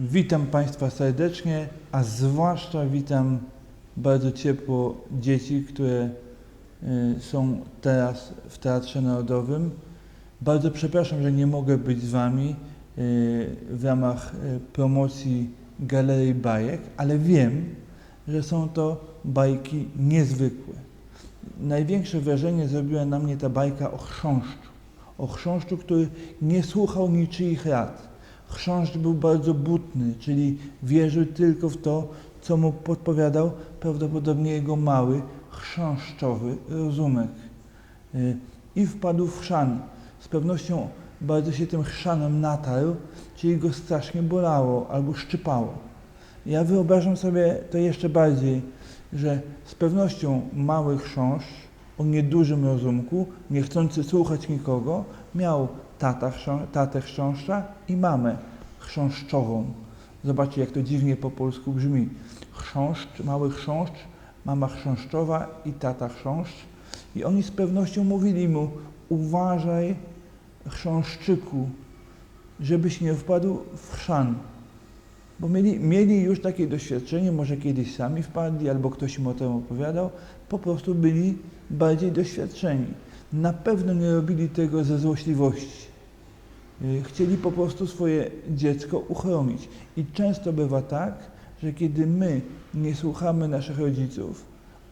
Witam Państwa serdecznie, a zwłaszcza witam bardzo ciepło dzieci, które y, są teraz w Teatrze Narodowym. Bardzo przepraszam, że nie mogę być z Wami y, w ramach y, promocji Galerii Bajek, ale wiem, że są to bajki niezwykłe. Największe wrażenie zrobiła na mnie ta bajka o chrząszczu. O chrząszczu, który nie słuchał niczyich rad. Chrząszcz był bardzo butny, czyli wierzył tylko w to, co mu podpowiadał prawdopodobnie jego mały, chrząszczowy rozumek. Y, I wpadł w chrzan. Z pewnością bardzo się tym chrzanem natarł, czyli go strasznie bolało albo szczypało. Ja wyobrażam sobie to jeszcze bardziej, że z pewnością mały chrząszcz o niedużym rozumku, nie chcący słuchać nikogo, miał tata, tatę chrząszcza i mamę chrząszczową. Zobaczcie, jak to dziwnie po polsku brzmi. Chrząszcz, mały chrząszcz, mama chrząszczowa i tata chrząszcz. I oni z pewnością mówili mu, uważaj chrząszczyku, żebyś nie wpadł w chrzan. Bo mieli, mieli już takie doświadczenie, może kiedyś sami wpadli, albo ktoś im o tym opowiadał, po prostu byli bardziej doświadczeni. Na pewno nie robili tego ze złośliwości. Y, Chcieli po prostu swoje dziecko uchronić. I często bywa tak, że kiedy my nie słuchamy naszych rodziców,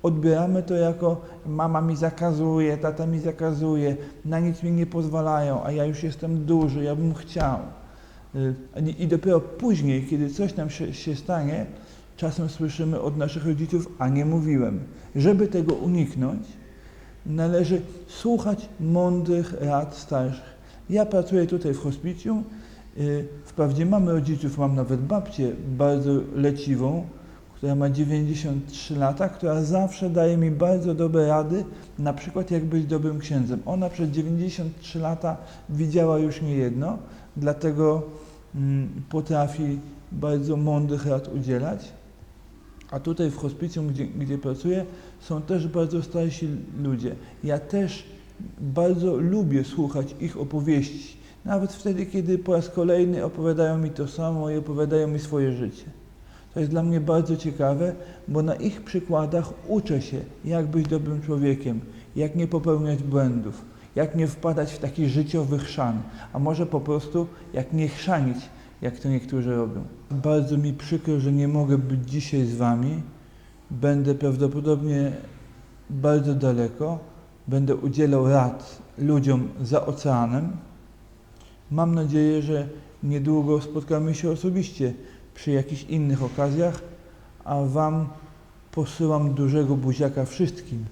odbieramy to jako mama mi zakazuje, tata mi zakazuje, na nic mi nie pozwalają, a ja już jestem duży, ja bym chciał. Y, I dopiero później, kiedy coś nam się, się stanie, czasem słyszymy od naszych rodziców, a nie mówiłem. Żeby tego uniknąć, należy słuchać mądrych rad starszych. Ja pracuję tutaj w hospicjum. y, Wprawdzie mamy rodziców, mam nawet babcię bardzo leciwą, która ma 93 lata, która zawsze daje mi bardzo dobre rady, na przykład jak być dobrym księdzem. Ona przez 93 lata widziała już niejedno, dlatego mm, potrafi bardzo mądrych rad udzielać. A tutaj w hospicjum, gdzie, gdzie pracuję, są też bardzo starsi ludzie. Ja też bardzo lubię słuchać ich opowieści. Nawet wtedy, kiedy po raz kolejny opowiadają mi to samo i opowiadają mi swoje życie. To jest dla mnie bardzo ciekawe, bo na ich przykładach uczę się, jak być dobrym człowiekiem, jak nie popełniać błędów, jak nie wpadać w taki życiowy chrzan, a może po prostu jak nie chrzanić, jak to niektórzy robią. Bardzo mi przykro, że nie mogę być dzisiaj z Wami. Będę prawdopodobnie bardzo daleko. Będę udzielał rad ludziom za oceanem. Mam nadzieję, że niedługo spotkamy się osobiście przy jakichś innych okazjach, a Wam posyłam dużego buziaka wszystkim.